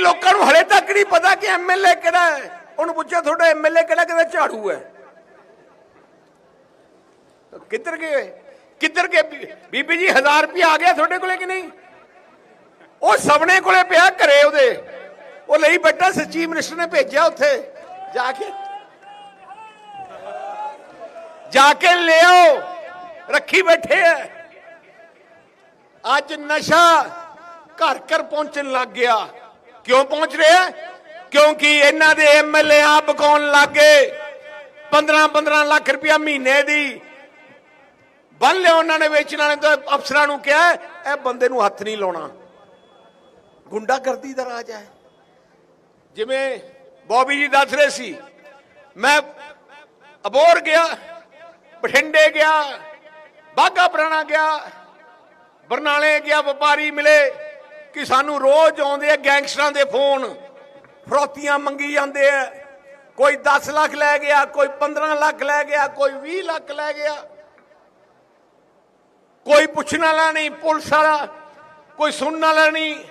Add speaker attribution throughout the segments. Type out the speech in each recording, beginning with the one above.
Speaker 1: ਲੋਕਾਂ ਨੂੰ ਹਲੇ ਤੱਕ ਨਹੀਂ ਪਤਾ ਕਿ ਐਮਐਲਏ ਕਿਹੜਾ ਹੈ ਉਹਨੂੰ ਪੁੱਛਿਆ ਤੁਹਾਡਾ ਐਮਐਲਏ ਕਿਹੜਾ ਕਿਹਦਾ ਝਾੜੂ ਹੈ ਕਿੱਧਰ ਗਏ ਕਿੱਧਰ ਗਏ ਬੀ- ਬੀਬੀ ਜੀ 1000 ਰੁਪਏ ਆ ਗਿਆ ਤੁਹਾਡੇ ਕੋਲੇ ਕਿ ਨਹੀਂ ਉਹ ਸਭਨੇ ਕੋਲੇ ਪਿਆ ਘਰੇ ਉਹਦੇ ਉਹ ਲਈ ਬੈਠਾ ਸੱਚੀ ਮਿਨਿਸਟਰ ਨੇ ਭੇਜਿਆ ਉੱਥੇ ਜਾ ਕੇ ਜਾ ਕੇ ਲਿਆਓ ਰੱਖੀ ਬੈਠੇ ਐ ਅੱਜ ਨਸ਼ਾ ਘਰ ਘਰ ਪਹੁੰਚਣ ਲੱਗ ਗਿਆ ਕਿਉਂ ਪਹੁੰਚ ਰਿਹਾ ਕਿਉਂਕਿ ਇਹਨਾਂ ਦੇ ਐਮਐਲਏ ਆ ਬਕਾਉਣ ਲੱਗੇ। 15 15 ਲੱਖ ਰੁਪਇਆ ਮਹੀਨੇ ਦੀ। ਬੰਨ ਲਿਆ ਉਹਨਾਂ ਨੇ ਵੇਚਣ ਵਾਲੇ ਤੋਂ ਅਫਸਰਾਂ ਨੂੰ ਕਿਹਾ, ਇਹ ਬੰਦੇ ਨੂੰ ਹੱਥ ਨਹੀਂ ਲਾਉਣਾ। ਗੁੰਡਾਗਰਦੀ ਦਾ ਰਾਜ ਹੈ। ਜਿਵੇਂ ਬੋਬੀ ਜੀ ਦੱਸ ਰਹੇ ਸੀ, ਮੈਂ ਅਬੋਰ ਗਿਆ, ਬਠਿੰਡੇ ਗਿਆ ਬਾਗਾ ਪੁਰਾਣਾ ਗਿਆ, ਬਰਨਾਲੇ ਗਿਆ, ਵਪਾਰੀ ਮਿਲੇ। ਕਿ ਸਾਨੂੰ ਰੋਜ਼ ਆਉਂਦੇ ਆ ਗੈਂਗਸਟਰਾਂ ਦੇ ਫੋਨ। ਫਰੋਤੀਆਂ ਮੰਗੀ ਜਾਂਦੇ ਆ। ਕੋਈ 10 ਲੱਖ ਲੈ ਗਿਆ, ਕੋਈ 15 ਲੱਖ ਲੈ ਗਿਆ, ਕੋਈ 20 ਲੱਖ ਲੈ ਗਿਆ। ਕੋਈ ਪੁੱਛਣ ਵਾਲਾ ਨਹੀਂ, ਪੁਲਿਸ ਵਾਲਾ, ਕੋਈ ਸੁਣਨ ਵਾਲਾ ਨਹੀਂ।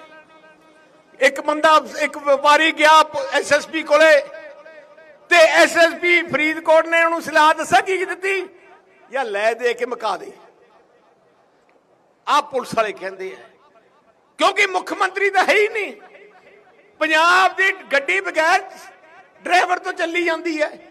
Speaker 1: ਇੱਕ ਬੰਦਾ, ਇੱਕ ਵਪਾਰੀ ਗਿਆ ਐਸਐਸਪੀ ਕੋਲੇ ਤੇ ਐਸਐਸਪੀ ਫਰੀਦਕੋਟ ਨੇ ਉਹਨੂੰ ਸਲਾਹ ਦੱਸਿਆ, ਕੀ ਦਿੱਤੀ? ਜਾਂ ਲੈ ਦੇ ਕੇ ਮੁਕਾ ਦੇ। ਆਹ ਪੁਲਿਸ ਵਾਲੇ ਕਹਿੰਦੇ ਆ। ਕਿਉਂਕਿ ਮੁੱਖ ਮੰਤਰੀ ਤਾਂ ਹੈ ਹੀ ਨਹੀਂ। ਪੰਜਾਬ ਦੀ ਗੱਡੀ ਬਗੈਰ ਡਰਾਈਵਰ ਤੋਂ ਚੱਲੀ ਜਾਂਦੀ ਹੈ।